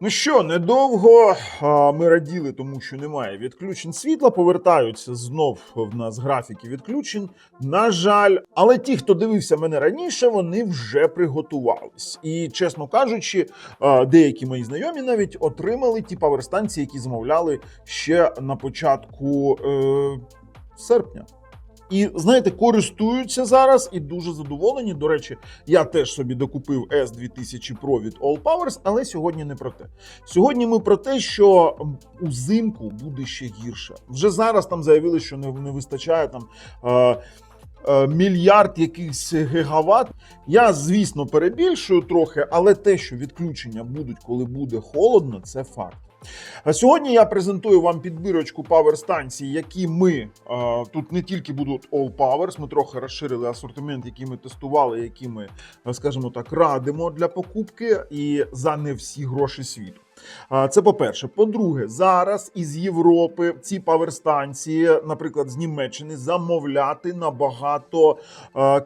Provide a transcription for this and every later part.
Ну що, недовго ми раділи, тому що немає відключень світла. Повертаються знов в нас графіки відключень. На жаль, але ті, хто дивився мене раніше, вони вже приготувались. І чесно кажучи, деякі мої знайомі навіть отримали ті паверстанції, які замовляли ще на початку е, серпня. І знаєте, користуються зараз і дуже задоволені. До речі, я теж собі докупив S2000 Pro від All Powers, але сьогодні не про те. Сьогодні ми про те, що узимку буде ще гірше. Вже зараз там заявили, що не, не вистачає там. Е, е, Мільярд якихось гігават. Я, звісно, перебільшую трохи, але те, що відключення будуть, коли буде холодно, це факт. Сьогодні я презентую вам підбірочку павер-станцій, які ми тут не тільки будуть All Powers, ми трохи розширили асортимент, який ми тестували, які ми, скажімо так, радимо для покупки і за не всі гроші світу. Це по-перше. По-друге, зараз із Європи ці паверстанції, наприклад, з Німеччини, замовляти набагато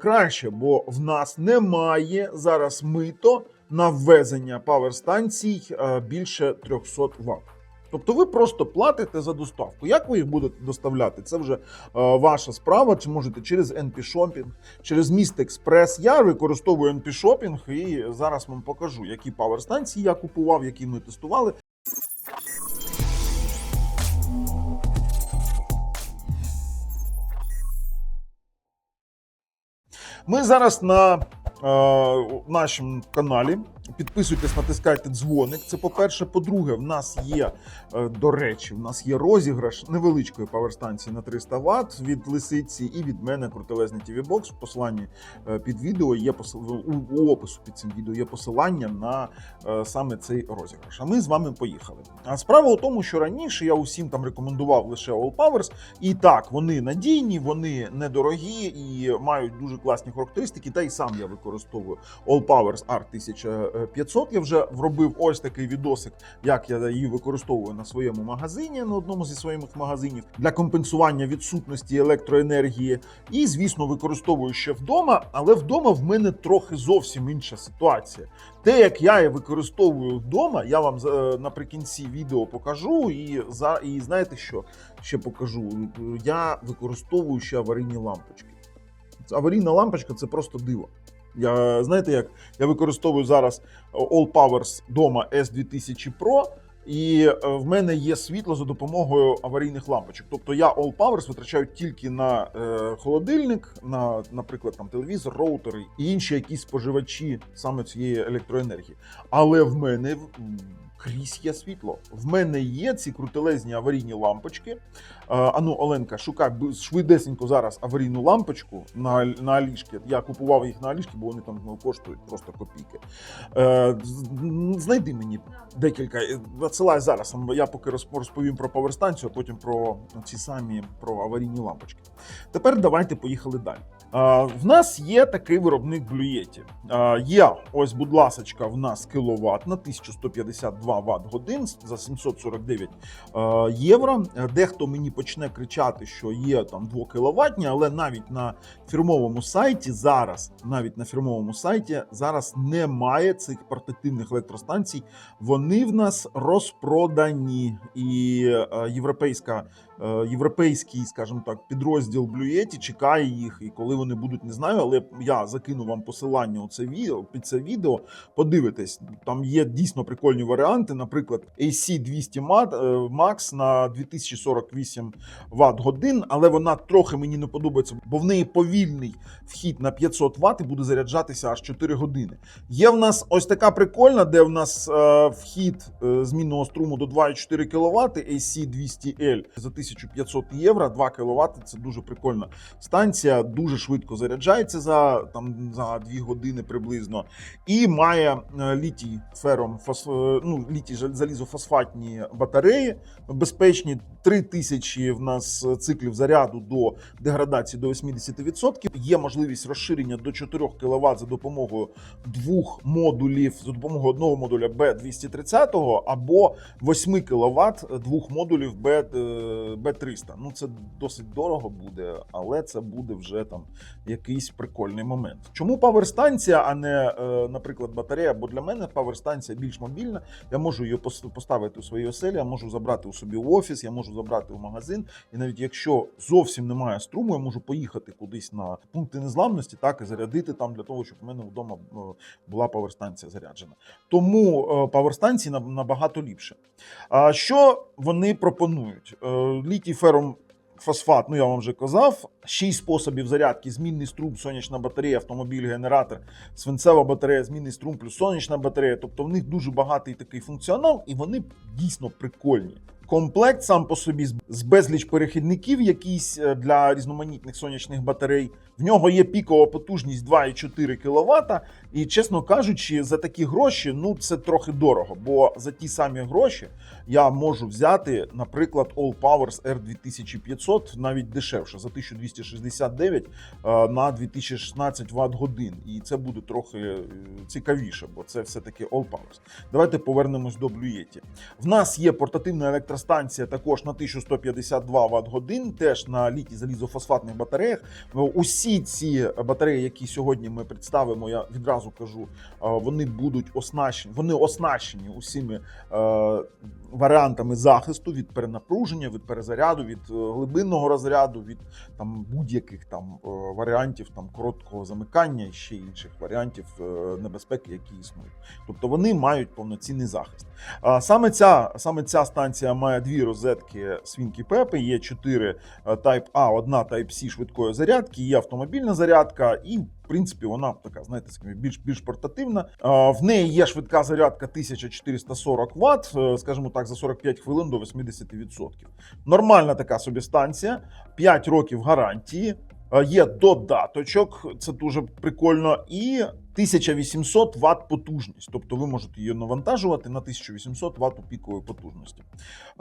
краще, бо в нас немає зараз мито на ввезення паверстанцій е, більше 300 Вт. Тобто ви просто платите за доставку. Як ви їх будете доставляти? Це вже е, ваша справа. Чи можете через NP Shopping, через Міст Експрес. Я використовую NP Shopping і зараз вам покажу, які паверстанції я купував, які ми тестували. Ми зараз на нашому каналі. Підписуйтесь, натискайте дзвоник. Це по-перше. По-друге, в нас є, е, до речі, в нас є розіграш невеличкої паверстанції на 300 Вт від лисиці і від мене крутелезний TV Box. В посланні е, під відео є у, опису під цим відео є посилання на е, саме цей розіграш. А ми з вами поїхали. А справа у тому, що раніше я усім там рекомендував лише All Powers, і так вони надійні, вони недорогі і мають дуже класні характеристики. Та й сам я використовую All Powers R1500. Я вже вробив ось такий відосик, як я її використовую на своєму магазині, на одному зі своїх магазинів для компенсування відсутності електроенергії. І, звісно, використовую ще вдома, але вдома в мене трохи зовсім інша ситуація. Те, як я її використовую вдома, я вам е, наприкінці відео покажу. І за і знаєте що ще покажу? Я використовую ще аварійні лампочки. Аварійна лампочка це просто диво. Я знаєте, як я використовую зараз All Powers дома S2000 Pro, і е, в мене є світло за допомогою аварійних лампочок. Тобто я All Powers витрачаю тільки на е, холодильник, на, наприклад, там телевізор, роутери і інші якісь споживачі саме цієї електроенергії. Але в мене крізь є світло. В мене є ці крутелезні аварійні лампочки. Е, ану, Оленка, шукай швидесенько зараз аварійну лампочку на, на Алішки. Я купував їх на Алішки, бо вони там ну, коштують просто копійки. Е, знайди мені декілька. е, Надсилай зараз. Я поки розп- розповім про поверстанцію, а потім про ці самі про аварійні лампочки. Тепер давайте поїхали далі. В нас є такий виробник блюєтів. А, є ось, будь ласочка, в нас кіловат на 1152 Вт годин за 749 євро. Дехто мені почне кричати, що є там 2 кіловатні, але навіть на фірмовому сайті зараз, навіть на фірмовому сайті зараз немає цих портативних електростанцій. Вони в нас розпродані, і е, європейська європейський, скажімо так, підрозділ Блюєті чекає їх. І коли вони будуть, не знаю, але я закину вам посилання у це відео під це відео. Подивитесь, там є дійсно прикольні варіанти. Наприклад, AC 200 Mat- е, на 2048 Вт годин, але вона трохи мені не подобається, бо в неї повільний вхід на 500 Вт і буде заряджатися аж 4 години. Є в нас ось така прикольна, де в нас е, вхід е, змінного струму до 2,4 кВт, AC 200L за 1500 євро, 2 кВт. Це дуже прикольна станція, дуже швидко заряджається за там за 2 години приблизно. І має е, літій фером е, ну, літій залізофосфатні батареї безпечні. 3000 в нас циклів заряду до деградації до 80%. Є можливість розширення до 4 кВт за допомогою двох модулів, за допомогою одного модуля B230 або 8 кВт двох модулів B, е, B300. Ну це досить дорого буде, але це буде вже там якийсь прикольний момент. Чому паверстанція, а не, е, наприклад, батарея? Бо для мене паверстанція більш мобільна. Я можу її поставити у своїй оселі, я можу забрати у собі в офіс, я можу забрати в магазин. І навіть якщо зовсім немає струму, я можу поїхати кудись на пункти незламності, так і зарядити там для того, щоб в мене вдома е, була паверстанція заряджена. Тому е, паверстанції набагато ліпше. А що вони пропонують? Літій фером фосфат, ну я вам вже казав. Шість способів зарядки: змінний струм, сонячна батарея, автомобіль, генератор, свинцева батарея, змінний струм плюс сонячна батарея. Тобто в них дуже багатий такий функціонал, і вони дійсно прикольні. Комплект сам по собі з- безліч перехідників, якийсь е, для різноманітних сонячних батарей. В нього є пікова потужність 2,4 кВт. І чесно кажучи, за такі гроші ну це трохи дорого. Бо за ті самі гроші я можу взяти, наприклад, All Powers R2500 навіть дешевше за 1269 е, на 2016 Вт годин. І це буде трохи е, цікавіше, бо це все-таки All Powers. Давайте повернемось до Блюєті. В нас є портативна електростанція також на 1152 Вт годин, теж на літій залізофосфатних батареях. Е, Усі ці батареї, які сьогодні ми представимо, я відразу кажу, е, вони будуть оснащені, вони оснащені усіми е, варіантами захисту від перенапруження, від перезаряду, від глибинного розряду, від там будь-яких там варіантів там короткого замикання і ще інших варіантів небезпеки, які існують. Тобто вони мають повноцінний захист. Саме ця саме ця станція має дві розетки свінки Пепи. Є чотири е, Type A, одна Type C швидкої зарядки, є автомобільна зарядка, і в принципі вона така, знаєте, більш більш портативна. А, В неї є швидка зарядка 1440 Вт, е, скажімо так, за 45 хвилин до 80%. Нормальна така собі станція, 5 років гарантії. е, Є додаточок, це дуже прикольно, і 1800 Вт потужність. Тобто ви можете її навантажувати на 1800 Вт пікової потужності.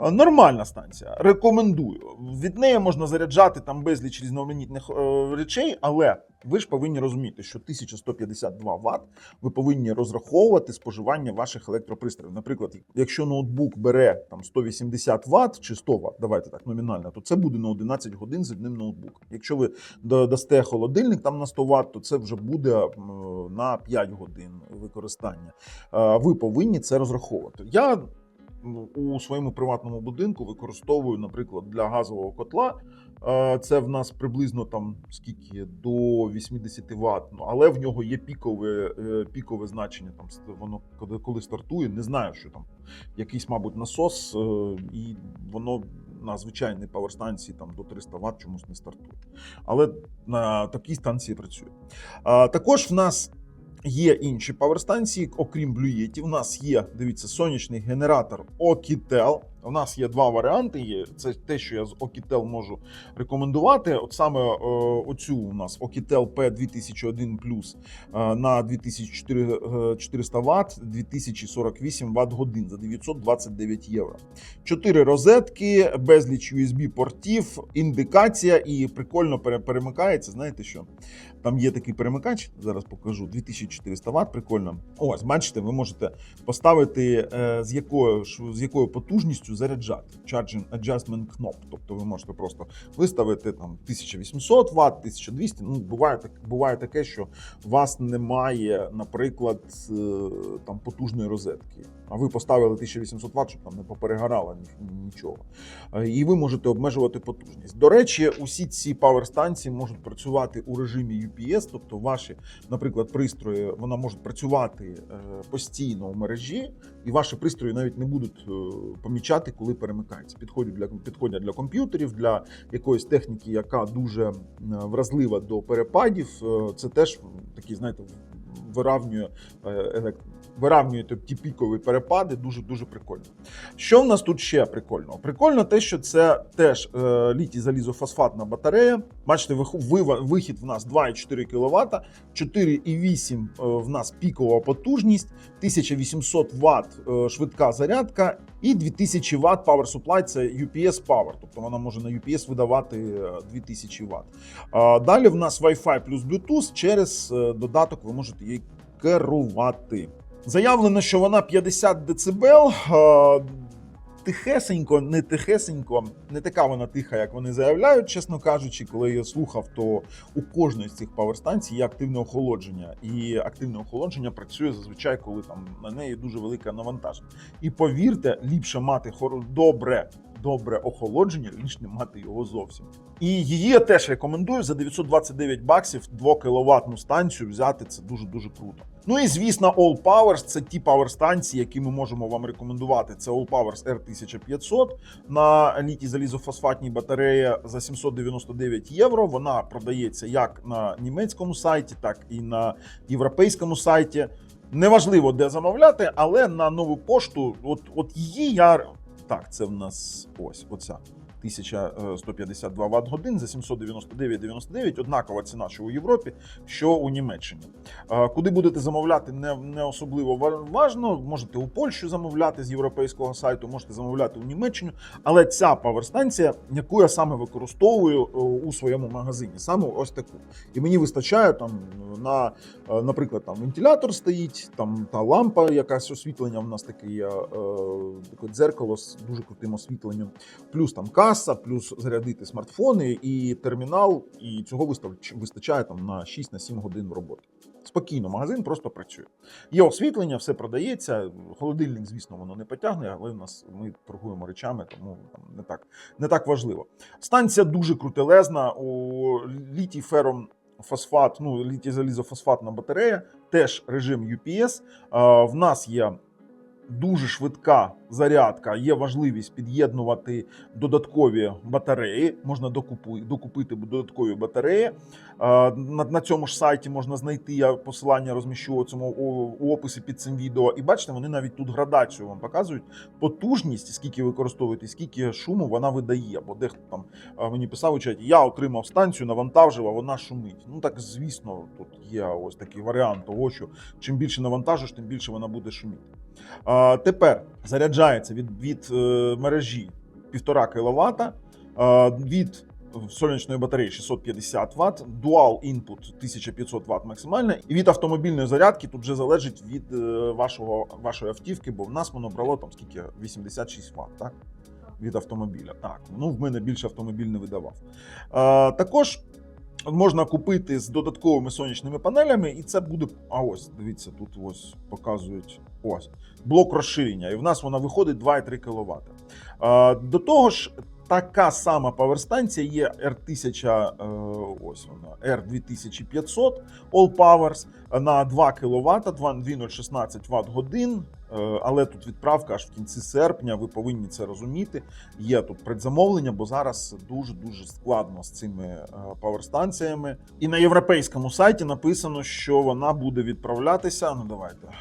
Е, Нормальна станція. Рекомендую. Від неї можна заряджати там безліч різноманітних е, речей, але ви ж повинні розуміти, що 1152 Вт ви повинні розраховувати споживання ваших електропристроїв. Наприклад, якщо ноутбук бере там 180 Вт чи 100 Вт, давайте так номінально, то це буде на 11 годин з одним ноутбуком. Якщо ви да- дасте холодильник там на 100 Вт, то це вже буде м, на 5 годин використання. Е, Ви повинні це розраховувати. Я у своєму приватному будинку використовую, наприклад, для газового котла. е, Це в нас приблизно там скільки до 80 Вт, ну, але в нього є пікове, е, пікове значення. Там воно коли, стартує, не знаю, що там якийсь, мабуть, насос, і воно на звичайній паверстанції там до 300 Вт чомусь не стартує. Але на такій станції працює. Також в нас є інші паверстанції, окрім блюєтів. У нас є, дивіться, сонячний генератор Okitel. У нас є два варіанти. Є це те, що я з Okitel можу рекомендувати. От саме е, оцю у нас Okitel P2001 е, на 2400 Вт, 2048 Вт годин за 929 євро. Чотири розетки, безліч USB портів, індикація і прикольно перемикається. Знаєте що? Там є такий перемикач, зараз покажу 2400 Вт. Прикольно. Ось, бачите, ви можете поставити е, з якою з якою потужністю заряджати. Charging Adjustment Knob. Тобто ви можете просто виставити там 1800 Вт, 1200. Ну, буває так, буває таке, що у вас немає, наприклад, е, там потужної розетки. А ви поставили 1800 Вт, щоб там не поперегорало нічого. Е, І ви можете обмежувати потужність. До речі, усі ці паверстанції можуть працювати у режимі UPS, тобто ваші, наприклад, пристрої вона може працювати е, постійно у мережі, і ваші пристрої навіть не будуть е, помічати, коли перемикаються. Підходять для підходять для комп'ютерів, для якоїсь техніки, яка дуже е, вразлива до перепадів. Це теж такі, знаєте, виравнює е, виравнює ті пікові перепади. Дуже дуже прикольно. Що в нас тут ще прикольно? Прикольно те, що це теж е, літій залізофосфатна батарея. Бачите, вихід в нас 2,4 кВт, 4,8 е, в нас пікова потужність, 1800 Вт е, швидка зарядка і 2000 Вт Power Supply – це UPS Power, тобто вона може на UPS видавати е, 2000 Вт. Далі в нас Wi-Fi плюс Bluetooth. Через додаток ви можете її керувати. Заявлено, що вона 50 дБ. тихесенько, не тихесенько, не така вона тиха, як вони заявляють, чесно кажучи, коли я слухав, то у кожної з цих паверстанцій є активне охолодження. І активне охолодження працює зазвичай, коли там на неї дуже велике навантаження. І повірте, ліпше мати добре. Добре охолодження, ніж не мати його зовсім. І її я теж рекомендую за 929 баксів 2 кВт станцію взяти. Це дуже дуже круто. Ну і звісно, All Powers це ті паверстанції, які ми можемо вам рекомендувати. Це All Powers R1500 на літій залізофосфатній батареї за 799 євро. Вона продається як на німецькому сайті, так і на європейському сайті. Неважливо, де замовляти, але на нову пошту, от, от її я. Так, це в нас ось оця. 1152 Вт годин за 799,99, однакова ціна, що у Європі, що у Німеччині. Е, Куди будете замовляти, не, не особливо важно. Можете у Польщу замовляти з європейського сайту, можете замовляти у Німеччину. Але ця паверстанція, яку я саме використовую е, у своєму магазині, саме ось таку. І мені вистачає там на, е, наприклад, там вентилятор стоїть, там та лампа, якась освітлення. У нас таке є таке дзеркало з дуже крутим освітленням, плюс там каса, плюс зарядити смартфони і термінал. І цього вистачає там на 6-7 годин роботи. Спокійно, магазин просто працює. Є освітлення, все продається. Холодильник, звісно, воно не потягне, але в нас ми торгуємо речами, тому там не так, не так важливо. Станція дуже крутелезна. У літій фером фосфат, ну літій залізофосфатна батарея, теж режим UPS. В нас є дуже швидка зарядка, є важливість під'єднувати додаткові батареї. Можна докупити додаткові батареї. На, на цьому ж сайті можна знайти я посилання розміщу у цьому у, описі під цим відео. І бачите, вони навіть тут градацію вам показують потужність, скільки використовуєте, скільки шуму вона видає. Бо дехто там мені писав у чаті, я отримав станцію, навантажив, а вона шумить. Ну так звісно, тут є ось такий варіант того, що чим більше навантажиш, тим більше вона буде шуміти. Тепер заряджається від, від е, мережі 1,5 кВт, від сонячної батареї 650 Вт, дуал інпут 1500 Вт максимальна. І від автомобільної зарядки тут вже залежить від е, вашого, вашої автівки, бо в нас воно брало там скільки 86 Вт, так? Від автомобіля. Так, ну в мене більше автомобіль не видавав. А, також можна купити з додатковими сонячними панелями, і це буде. А ось, дивіться, тут ось показують ось блок розширення. І в нас вона виходить 2,3 кВт. До того ж, така сама паверстанція є R1000, е, ось вона, R2500 All Powers на 2 кВт, 2016 Вт годин. Е, Але тут відправка аж в кінці серпня. Ви повинні це розуміти. Є тут предзамовлення, бо зараз дуже дуже складно з цими е, паверстанціями. І на європейському сайті написано, що вона буде відправлятися. Ну давайте е,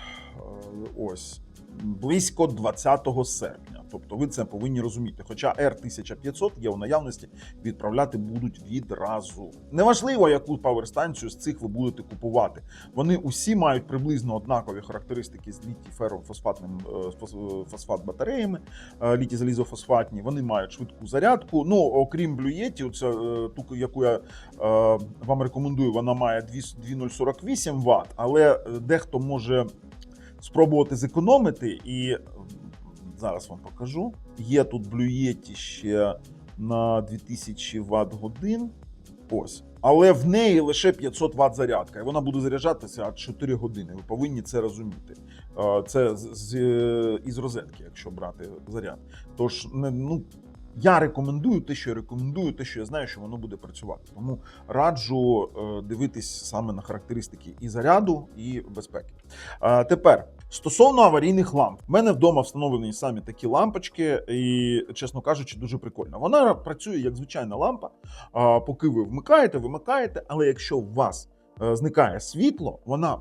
ось близько 20 серпня. Тобто ви це повинні розуміти. Хоча R1500 є у наявності, відправляти будуть відразу. Неважливо, яку паверстанцію з цих ви будете купувати. Вони усі мають приблизно однакові характеристики з літій феррофосфатним е, фос- фосфат батареями, е, літій залізофосфатні. Вони мають швидку зарядку. Ну окрім блюєті, оця, е, ту, яку я вам рекомендую, вона має 2048 Вт, але дехто може спробувати зекономити і зараз вам покажу. Є тут блюєті ще на 2000 Вт годин. Ось. Але в неї лише 500 Вт зарядка, і вона буде заряджатися 4 години. Ви повинні це розуміти. Це з, з, е, із розетки, якщо брати заряд. Тож, ну. Я рекомендую те, що я рекомендую, те, що я знаю, що воно буде працювати. Тому раджу е, дивитись саме на характеристики і заряду, і безпеки. Е, тепер стосовно аварійних ламп, в мене вдома встановлені самі такі лампочки, і, чесно кажучи, дуже прикольно. Вона працює як звичайна лампа, е, поки ви вмикаєте, вимикаєте, але якщо у вас зникає світло, вона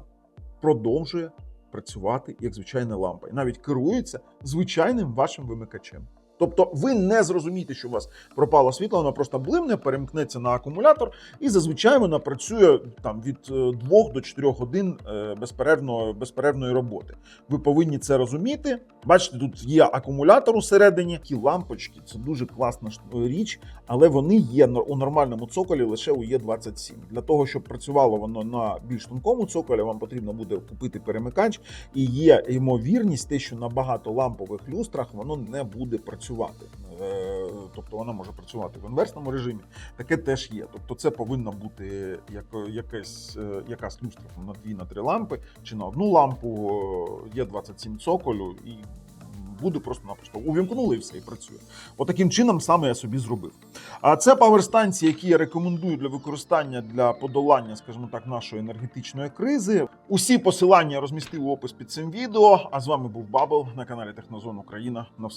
продовжує працювати як звичайна лампа, і навіть керується звичайним вашим вимикачем. Тобто ви не зрозумієте, що у вас пропало світло, воно просто блимне, перемкнеться на акумулятор, і зазвичай вона працює там від 2 до 4 годин е, безперервно, безперервної роботи. Ви повинні це розуміти. Бачите, тут є акумулятор усередині, ті лампочки це дуже класна річ, але вони є у нормальному цоколі лише у Є27. Для того, щоб працювало воно на більш тонкому цоколі, вам потрібно буде купити перемикач, і є ймовірність, те, що на багатолампових люстрах воно не буде працювати. Е, Тобто воно може працювати в інверсному режимі. Таке теж є. Тобто, це повинна бути як, якась, е, якась люстра на дві на три лампи чи на одну лампу. Є 27 цоколю і. Буде просто-напросто увімкнули і все і працює. Отаким чином саме я собі зробив. А це паверстанції, які я рекомендую для використання для подолання, скажімо так, нашої енергетичної кризи. Усі посилання розмістив у опис під цим відео. А з вами був Бабл на каналі Технозон Україна. На все.